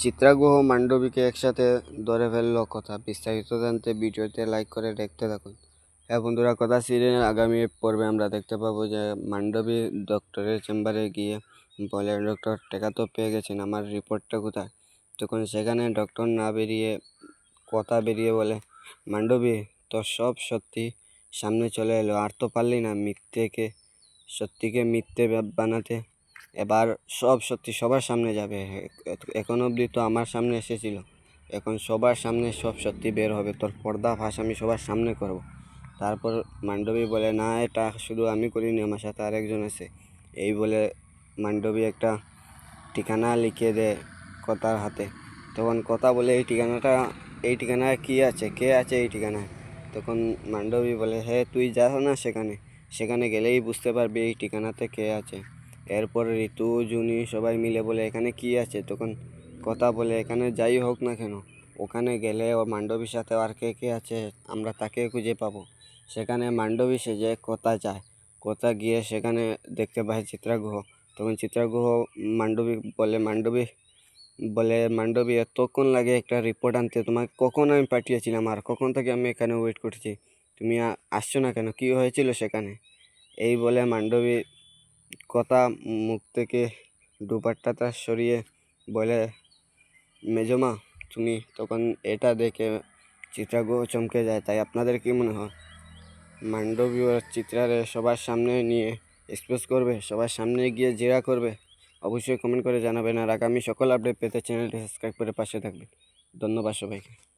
চিত্রাগুহ মান্ডবীকে একসাথে ধরে ফেলল কথা। বিস্তারিত জানতে ভিডিওতে লাইক করে দেখতে থাকুন। হ্যাঁ বন্ধুরা, কথা সিরিয়াল আগামী পর্বে আমরা দেখতে পাবো যে মান্ডবী ডক্টরের চেম্বারে গিয়ে বলে ডক্টর টাকা তো পেয়ে গেছেন, আমার রিপোর্টটা কোথায়? তখন সেখানে ডক্টর না বেরিয়ে, কথা বেরিয়ে বলে মান্ডবী তো সব সত্যি সামনে চলে এলো। আর তো পারলি না মিথ্যেকে, সত্যিকে মিথ্যে বানাতে। এবার সব সত্যি সবার সামনে যাবে। এখন অবধি তো আমার সামনে এসেছিল। এখন সবার সামনে সব সত্যি বের হবে। তোর পর্দা ফাঁস আমি সবার সামনে করব। তারপর মান্ডবী বলে, না, এটা শুধু আমি করিনি, আমার সাথে আরেকজন আছে। এই বলে মান্ডবী একটা ঠিকানা লিখে দেয় কথার হাতে। তখন কথা বলে, এই ঠিকানাটা, এই ঠিকানায় কী আছে? কে আছে এই ঠিকানায়? তখন মান্ডবী বলে হ্যাঁ তুই যাস না সেখানে। সেখানে গেলেই বুঝতে পারবি এই ঠিকানাতে কে আছে। এরপর ঋতু, জুনি সবাই মিলে বলে, এখানে কি আছে? তখন কথা বলে, এখানে যাই হোক না কেন, ওখানে গেলে ও মান্ডবীর সাথে আর কে কে আছে, আমরা তাকে খুঁজে পাবো। সেখানে মান্ডবী সেজে কথা যায়? কথা গিয়ে সেখানে দেখতে পায় চিত্রাগুহ তখন চিত্রাগুহ মান্ডবী বলে মান্ডবী বলে, মান্ডবী, এতক্ষণ লাগে একটা রিপোর্ট আনতে, তোমাকে কখন আমি পাঠিয়েছিলাম? আর কখন থেকে আমি এখানে ওয়েট করছি? তুমি আসছো না কেন? কী হয়েছিল সেখানে? এই বলে মান্ডবী কথা মুখ থেকে দুপাট্টাটা সরিয়ে বলে, মেজমা, তুমি তখন এটা দেখে চিত্রাগুহ চমকে যায়, তাই আপনাদের কি মনে হয়? মান্ডবী ও চিত্রারে সবার সামনে নিয়ে এক্সপ্রেস করবে, সবার সামনে গিয়ে জেরা করবে, অবশ্যই কমেন্ট করে জানাবেন। আর আগামী সকল আপডেট পেতে চ্যানেলটি সাবস্ক্রাইব করে পাশে থাকবেন। ধন্যবাদ সবাইকে।